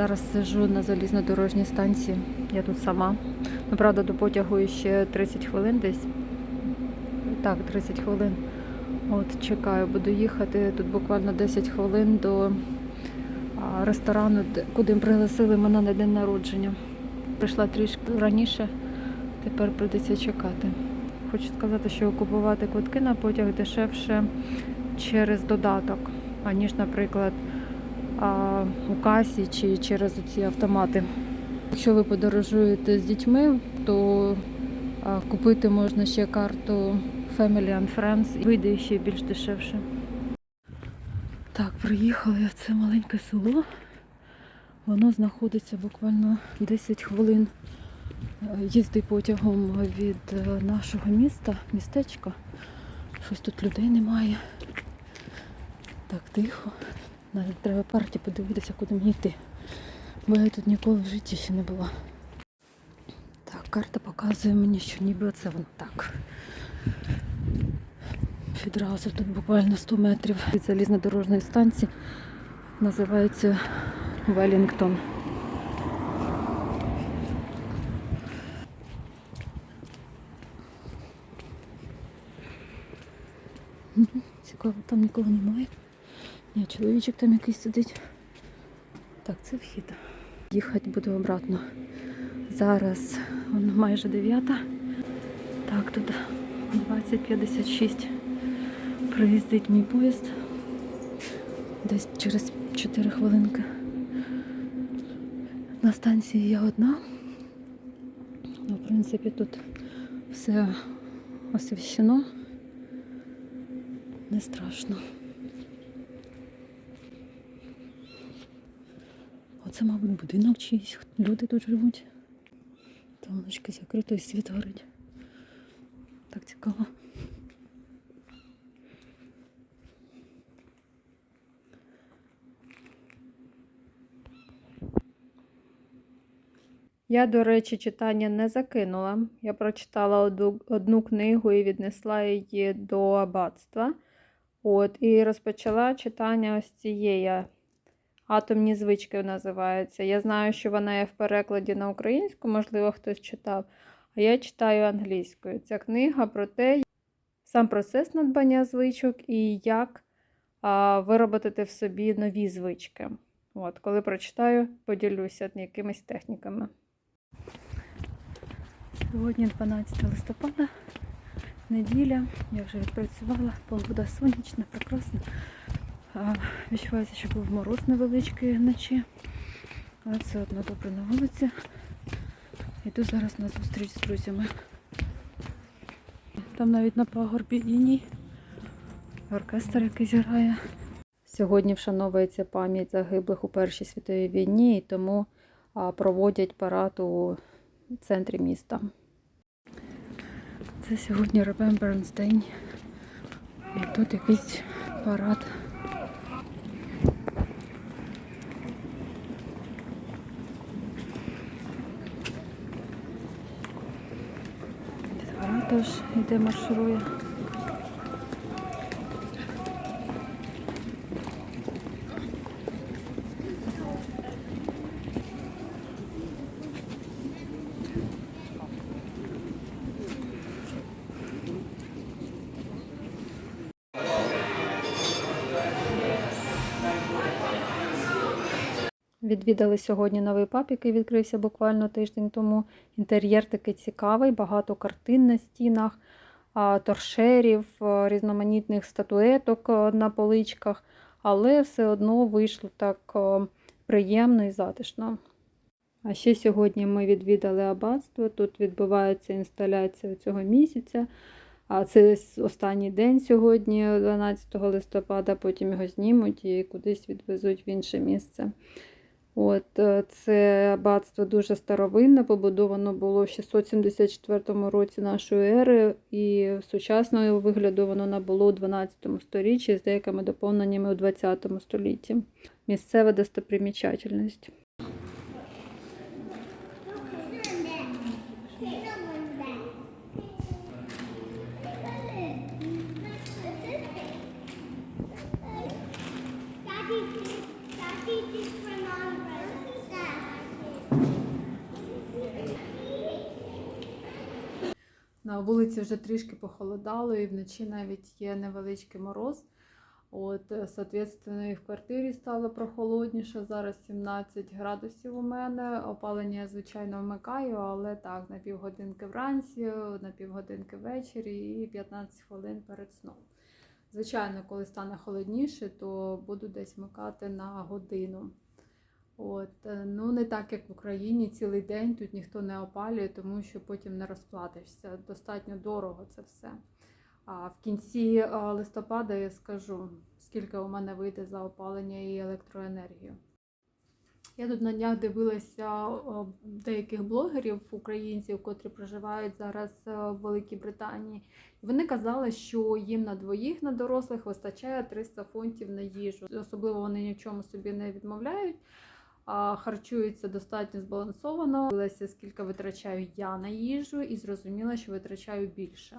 Зараз сижу на залізнодорожній станції. Я тут сама. Ну, правда, до потягу ще 30 хвилин десь. Так, 30 хвилин. От чекаю, буду їхати. Тут буквально 10 хвилин до ресторану, куди пригласили мене на день народження. Прийшла трішки раніше, тепер прийдеться чекати. Хочу сказати, що купувати квитки на потяг дешевше через додаток, аніж, наприклад, у касі чи через ці автомати. Якщо ви подорожуєте з дітьми, то купити можна ще карту Family and Friends і вийде ще більш дешевше. Так, приїхала я в це маленьке село. Воно знаходиться буквально 10 хвилин е, їзди потягом від е, нашого міста, містечка. Щось тут людей немає. Так тихо. Навіть треба парті подивитися, куди мені йти. Бо я тут ніколи в житті ще не була. Так, карта показує мені, що ніби оце воно так. Відразу тут буквально 100 метрів від залізнодорожної станції. Називається Велінгтон. Цікаво, там нікого немає. Ні, чоловічок там якийсь сидить. Так, це вхід. Їхати буду обратно. Зараз воно майже дев'ята. Так, тут 20.56 приїздить мій поїзд. Десь через 4 хвилинки. На станції я одна. Ну, в принципі, тут все освіщено. Не страшно. Оце, мабуть, будинок чийсь. Люди тут живуть. Там внучки закрито і світ горить. Так цікаво. Я, до речі, читання не закинула. Я прочитала одну, одну книгу і віднесла її до аббатства. От, і розпочала читання ось цієї Атомні звички називається. Я знаю, що вона є в перекладі на українську, можливо, хтось читав. А я читаю англійською. Ця книга про те, сам процес надбання звичок і як а, виробити в собі нові звички. От, коли прочитаю, поділюся якимись техніками. Сьогодні 12 листопада, неділя. Я вже відпрацювала, погода сонячна, прекрасна. Відчувається, що був мороз невеличкий вночі, але все одно добре на вулиці. Йду зараз на зустріч з друзями. Там навіть на пагорбі іній оркестр, який зіграє. Сьогодні вшановується пам'ять загиблих у Першій світовій війні, і тому проводять парад у центрі міста. Це сьогодні Remembrance день. І тут якийсь парад. Вона теж йде марширує. Відвідали сьогодні новий паб, який відкрився буквально тиждень тому. Інтер'єр такий цікавий, багато картин на стінах, торшерів, різноманітних статуеток на поличках, але все одно вийшло так приємно і затишно. А ще сьогодні ми відвідали аббатство. Тут відбувається інсталяція цього місяця. А це останній день сьогодні, 12 листопада, потім його знімуть і кудись відвезуть в інше місце. От, е, це аббатство дуже старовинне, побудовано було в 674 році нашої ери, і сучасного вигляду воно набуло у 12 сторіччі з деякими доповненнями у 20 столітті. Місцева достопримічательність. Daddy, Daddy, На вулиці вже трішки похолодало, і вночі навіть є невеличкий мороз. От, е, соответственно, і в квартирі стало прохолодніше. Зараз 17 градусів у мене. Опалення я, звичайно, вмикаю, але так, на півгодинки вранці, на півгодинки ввечері і 15 хвилин перед сном. Звичайно, коли стане холодніше, то буду десь вмикати на годину. От, е, ну не так, як в Україні, цілий день тут ніхто не опалює, тому що потім не розплатишся. Достатньо дорого це все. А в кінці е, листопада я скажу, скільки у мене вийде за опалення і електроенергію. Я тут на днях дивилася деяких блогерів українців, котрі проживають зараз е, в Великій Британії. Вони казали, що їм на двоїх на дорослих вистачає 300 фунтів на їжу. Особливо вони ні в чому собі не відмовляють. А Харчуються достатньо збалансовано. Дивилася, скільки витрачаю я на їжу, і зрозуміла, що витрачаю більше.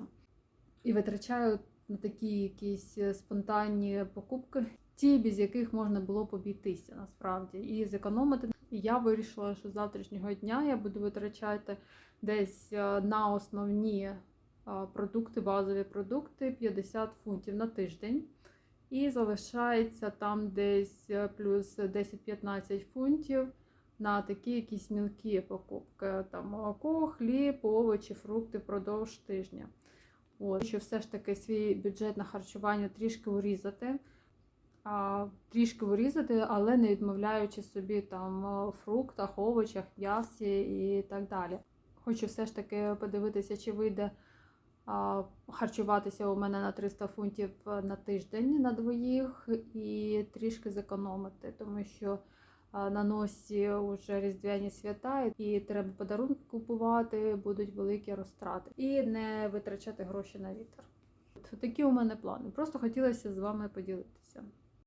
І витрачаю на такі якісь е, спонтанні покупки, ті, без яких можна було б обійтися насправді і зекономити. І я вирішила, що з завтрашнього дня я буду витрачати десь е, на основні е, продукти, базові продукти 50 фунтів на тиждень. І залишається там десь е, плюс 10-15 фунтів на такі якісь мілкі покупки. Там молоко, хліб, овочі, фрукти впродовж тижня. От, що все ж таки свій бюджет на харчування трішки урізати, а, трішки урізати, але не відмовляючи собі там фруктах, овочах, м'ясі і так далі. Хочу все ж таки подивитися, чи вийде харчуватися у мене на 300 фунтів на тиждень на двоїх і трішки зекономити, тому що на носі вже різдвяні свята, і треба подарунки купувати, будуть великі розтрати, і не витрачати гроші на вітер. Такі у мене плани. Просто хотілося з вами поділитися.